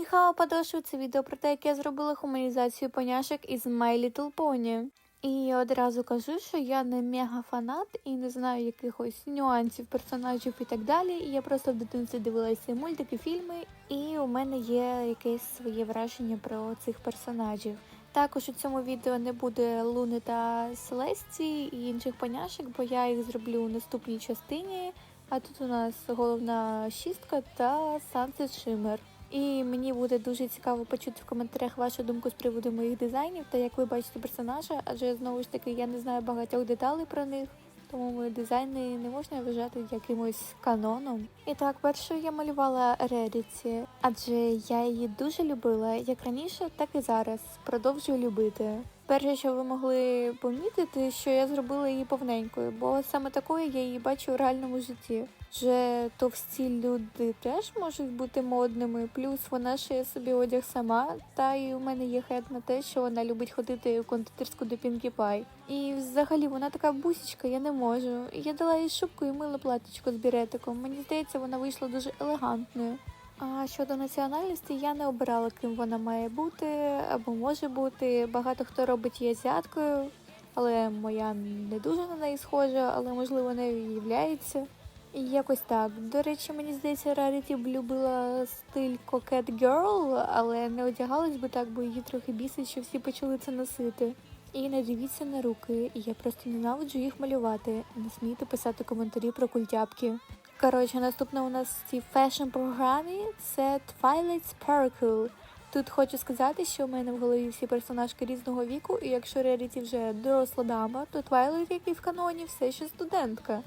Ніхао подошви це відео про те, як я зробила гуманізацію поняшок із My Little Pony. І одразу кажу, що я не мега фанат і не знаю якихось нюансів, персонажів і так далі. Я просто в дитинстві дивилася мультики, фільми, і у мене є якесь своє враження про цих персонажів. Також у цьому відео не буде Луни та Селесті і інших поняшок, бо я їх зроблю у наступній частині. А тут у нас головна шістка та Sunset Shimmer. І мені буде дуже цікаво почути в коментарях вашу думку з приводу моїх дизайнів та як ви бачите персонажа, адже знову ж таки я не знаю багатьох деталей про них, тому мої дизайни не можна вважати якимось каноном. І так, першою я малювала Реріці, адже я її дуже любила, як раніше, так і зараз. Продовжую любити. Перше, що ви могли помітити, що я зробила її повненькою, бо саме такою я її бачу у реальному житті. Вже товсті люди теж можуть бути модними, плюс вона шиє собі одяг сама. Та і у мене є хек на те, що вона любить ходити у кондитерську до Pinkie Pie. І взагалі вона така бусічка, я не можу. Я дала їй шубку і миле платічко з біретиком. Мені здається, вона вийшла дуже елегантною. А щодо національності, я не обирала, ким вона має бути або може бути. Багато хто робить її азіаткою, але моя не дуже на неї схожа, але можливо нею являється. І якось так. До речі, мені здається, Раріті б любила стиль Coquette Girl, але не одягалась би так, бо її трохи бісить, що всі почали це носити. І не дивіться на руки, я просто ненавиджу їх малювати. Не смійте писати коментарі про культяпки. Коротше, наступна у нас в цій фешн-програмі це Twilight Sparkle. Тут хочу сказати, що в мене в голові всі персонажки різного віку, і якщо Реріті вже доросла дама, то Твайлайт, який в каноні, все ще студентка.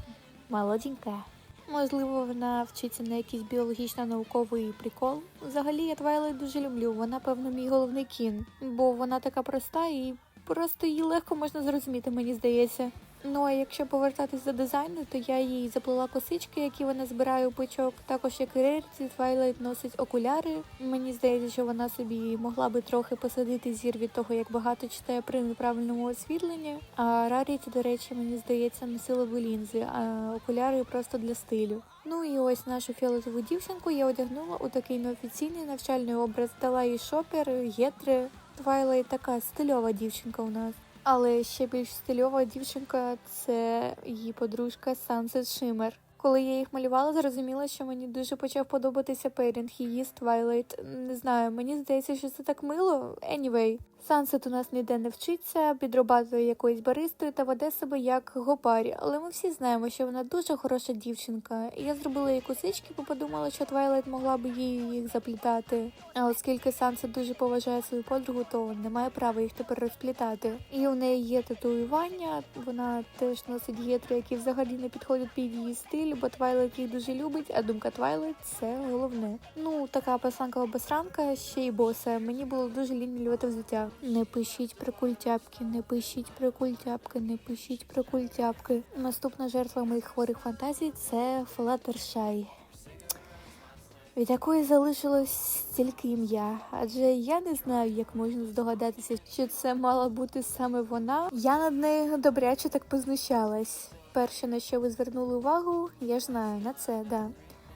Молоденька. Можливо, вона вчиться на якийсь біологічно-науковий прикол. Взагалі, я Твайлайт дуже люблю. Вона, певно, мій головний кін, бо вона така проста і просто її легко можна зрозуміти, мені здається. Ну а якщо повертатись до дизайну, то я їй заплела косички, які вона збирає у пучок. Також як і Рерці, Твайлайт носить окуляри. Мені здається, що вона собі могла би трохи посадити зір від того, як багато читає при неправильному освітленні. А Раріті, до речі, мені здається, носила би лінзи, а окуляри просто для стилю. Ну і ось нашу фіолетову дівчинку я одягнула у такий неофіційний навчальний образ. Дала їй шопер, гетри. Твайлайт така стильова дівчинка у нас. Але ще більш стильова дівчинка це її подружка Sunset Shimmer. Коли я їх малювала, зрозуміла, що мені дуже почав подобатися пейрінг її з Twilight. Не знаю, мені здається, що це так мило. Anyway, Sunset у нас ніде не вчиться, підробатує якоюсь баристою та веде себе як гопарі. Але ми всі знаємо, що вона дуже хороша дівчинка. Я зробила їй косички, бо подумала, що Twilight могла б їй їх заплітати. А оскільки Sunset дуже поважає свою подругу, то не має права їх тепер розплітати. І у неї є татуювання. Вона теж носить гетри, які взагалі не підходять під її стиль, бо Твайлайт їх дуже любить, а думка Твайлайт це головне. Ну, така писанка обосранка, ще й боса. Мені було дуже лінь малювати взуття. Не пишіть про культяпки, не пишіть про культяпки, не пишіть про культяпки. Наступна жертва моїх хворих фантазій це Флаттершай. Від якої залишилось тільки ім'я, адже я не знаю, як можна здогадатися, що це мала бути саме вона. Я над нею добряче так познущалась. Перше, на що ви звернули увагу, я ж знаю на це, да.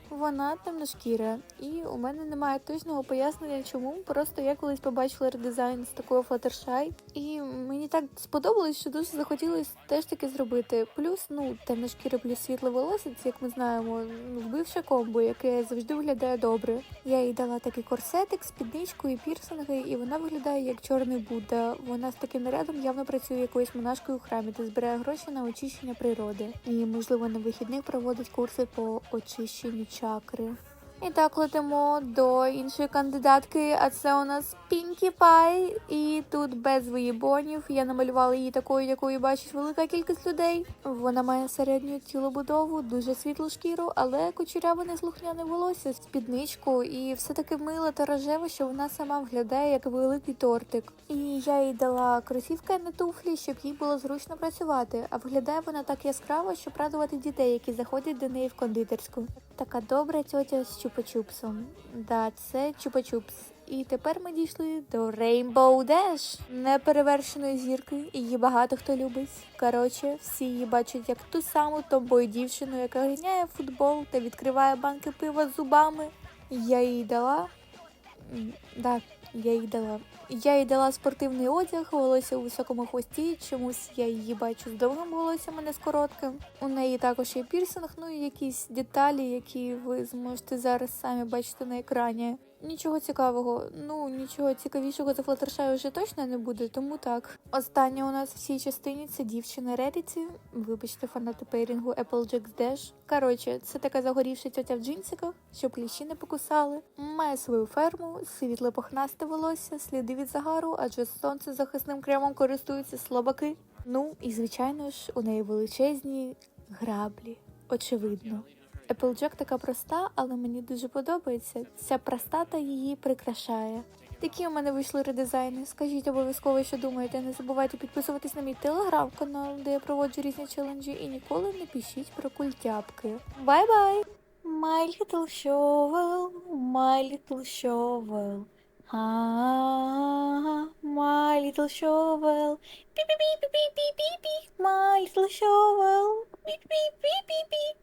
Вона темношкіра, і у мене немає точного пояснення, чому. Просто я колись побачила редизайн з такого Fluttershy, і мені так сподобалось, що дуже захотілося теж таки зробити. Плюс, ну, темношкіра плюс світло волосся, це, як ми знаємо, вбивче комбо, яке завжди виглядає добре. Я їй дала такий корсетик, спідничку і пірсинги, і вона виглядає як чорний Будда. Вона з таким нарядом явно працює якоюсь монашкою у храмі та збирає гроші на очищення природи. І, можливо, на вихідних проводить курси по очищенню чакри. І так летимо до іншої кандидатки, а це у нас Пінкі Пай. І тут без виїбонів. Я намалювала її такою, якою бачить велика кількість людей. Вона має середню тілобудову, дуже світлу шкіру, але кучеряве неслухняне волосся, спідничку і все таки мила та рожева, що вона сама виглядає як великий тортик. І я їй дала кросівки, а не туфлі, щоб їй було зручно працювати. А виглядає вона так яскраво, щоб радувати дітей, які заходять до неї в кондитерську. Така добра тьотя з чупа-чупсом. Да, це чупа-чупс. І тепер ми дійшли до Rainbow Dash, неперевершеної зірки. Її багато хто любить. Коротше, всі її бачать як ту саму тобою дівчину, яка ганяє футбол та відкриває банки пива зубами. Я їй дала Да, я їй дала. Я їй дала спортивний одяг, волосся у високому хвості. Чомусь я її бачу з довгим волоссям, а не з коротким. У неї також є пірсинг, ну і якісь деталі, які ви зможете зараз самі бачити на екрані. Нічого цікавого, ну нічого цікавішого за Флаттершай вже точно не буде, тому так. Останнє у нас в цій частині це дівчина Реріті. Вибачте, фанати пейрінгу Applejack's Dash. Коротше, це така загорівша тьотя в джинсиках, щоб кліщі не покусали. Має свою ферму, світле похнасте волосся, сліди від загару, адже сонцезахисним кремом користуються слабаки. Ну і звичайно ж, у неї величезні граблі. Очевидно. Applejack така проста, але мені дуже подобається. Ця простота її прикрашає. Такі у мене вийшли редизайни. Скажіть обов'язково, що думаєте. Не забувайте підписуватись на мій телеграм-канал, де я проводжу різні челенджі, і ніколи не пишіть про культяпки. Бай-бай! My little shovel, my little shovel. My little shovel. Beep, beep, beep, beep, beep, beep, beep. My little shovel. Beep, beep, beep, beep, beep.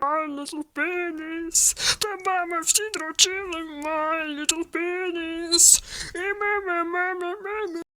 My little penis. Та мама всі дрочили, my little penis. І ми, ми, ми.